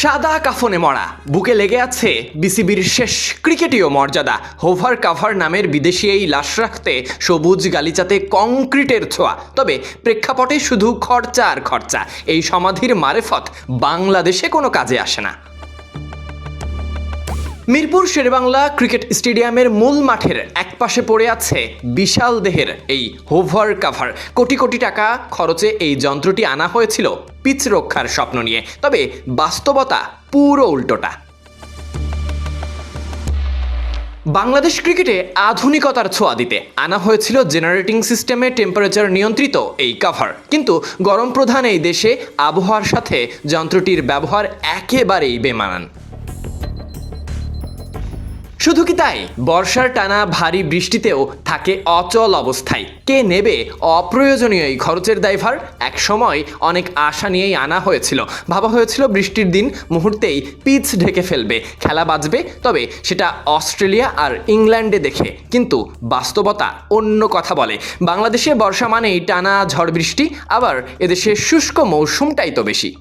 সাদা কাফনে মরা, বুকে লেগে আছে বিসিবির শেষ ক্রিকেটীয় মর্যাদা। হোভার কাভার নামের বিদেশি এই লাশ রাখতে সবুজ গালিচাতে কংক্রিটের ছোঁয়া। তবে প্রেক্ষাপটে শুধু খরচা আর খরচা, এই সমাধির মারেফত বাংলাদেশে কোনো কাজে আসে না। মিরপুর শেরেবাংলা ক্রিকেট স্টেডিয়ামের মূল মাঠের একপাশে পড়ে আছে বিশাল দেহের এই হোভার কাভার। কোটি কোটি টাকা খরচে এই যন্ত্রটি আনা হয়েছিল পিচ রক্ষার স্বপ্ন নিয়ে। তবে বাস্তবতা পুরো উল্টোটা। বাংলাদেশ ক্রিকেটে আধুনিকতার ছোঁয়া দিতে আনা হয়েছিল জেনারেটিং সিস্টেমে টেম্পারেচার নিয়ন্ত্রিত এই কাভার। কিন্তু গরম প্রধান এই দেশে আবহাওয়ার সাথে যন্ত্রটির ব্যবহার একেবারেই বেমানান। শুধু কি তাই? বর্ষার টানা ভারী বৃষ্টিতেও থাকে অচল অবস্থায়। কে নেবে অপ্রয়োজনীয় এই খরচের দায়ভার? এক সময় অনেক আশা নিয়েই আনা হয়েছিল। ভাবা হয়েছিল বৃষ্টির দিন মুহূর্তেই পিচ ঢেকে ফেলবে। খেলা বাজবে, তবে সেটা অস্ট্রেলিয়া আর ইংল্যান্ডে দেখে। কিন্তু বাস্তবতা অন্য কথা বলে। বাংলাদেশে বর্ষা মানেই টানা ঝড় বৃষ্টি, আবার এদেশে শুষ্ক মৌসুমটাই তো বেশি।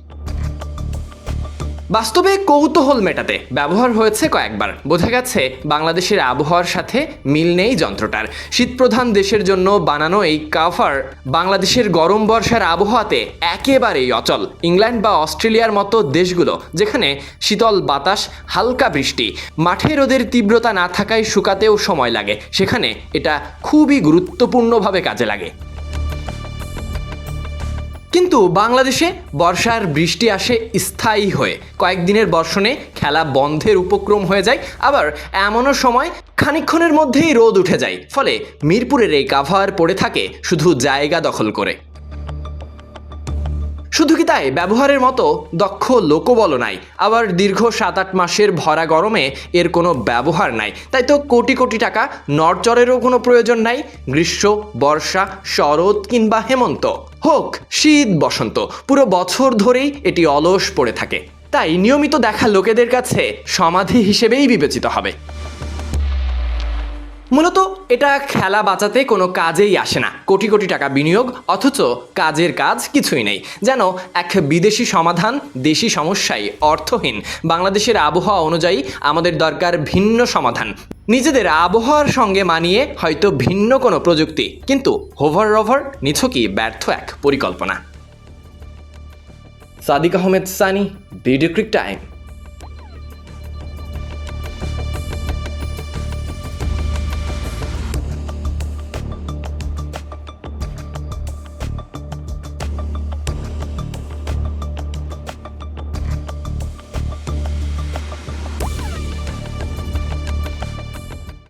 বাস্তবে কৌতূহল মেটাতে ব্যবহার হয়েছে কয়েকবার। বোঝা গেছে বাংলাদেশের আবহাওয়ার সাথে মিল নেই যন্ত্রটার। শীতপ্রধান দেশের জন্য বানানো এই কাভার বাংলাদেশের গরম বর্ষার আবহাওয়াতে একেবারেই অচল। ইংল্যান্ড বা অস্ট্রেলিয়ার মতো দেশগুলো, যেখানে শীতল বাতাস, হালকা বৃষ্টি, মাঠে রোদের তীব্রতা না থাকায় শুকাতেও সময় লাগে, সেখানে এটা খুবই গুরুত্বপূর্ণভাবে কাজে লাগে। কিন্তু বাংলাদেশে বর্ষার বৃষ্টি আসে স্থায়ী হয়ে। কয়েকদিনের বর্ষণে খেলা বন্ধের উপক্রম হয়ে যায়, আবার এমনও সময় খানিক্ষণের মধ্যেই রোদ উঠে যায়। ফলে মিরপুরের এই কাভার পড়ে থাকে শুধু জায়গা দখল করে। শুধু কি তাই? ব্যবহারের মতো দক্ষ লোকবল নাই। আবার দীর্ঘ সাত আট মাসের ভরা গরমে এর কোনো ব্যবহার নাই। তাই তো কোটি কোটি টাকা নরচরেরও কোনো প্রয়োজন নাই। গ্রীষ্ম, বর্ষা, শরৎ কিংবা হেমন্ত। হোক, শীত, বসন্ত, পুরো বছর ধরেই এটি অলস পড়ে থাকে। তাই নিয়মিত দেখা লোকেদের কাছে সমাধি হিসেবেই বিবেচিত হবে। মূলত এটা খেলা বাঁচাতে কোনো কাজেই আসে না। কোটি কোটি টাকা বিনিয়োগ, অথচ কাজের কাজ কিছুই নেই। যেন এক বিদেশি সমাধান, দেশি সমস্যায় অর্থহীন। বাংলাদেশের আবহাওয়া অনুযায়ী আমাদের দরকার ভিন্ন সমাধান। নিজেদের আবহাওয়ার সঙ্গে মানিয়ে হয়তো ভিন্ন কোনো প্রযুক্তি। কিন্তু হোভার রভার, নিছকই ব্যর্থ এক পরিকল্পনা। Sadiq Ahmed Sunny, video crick time.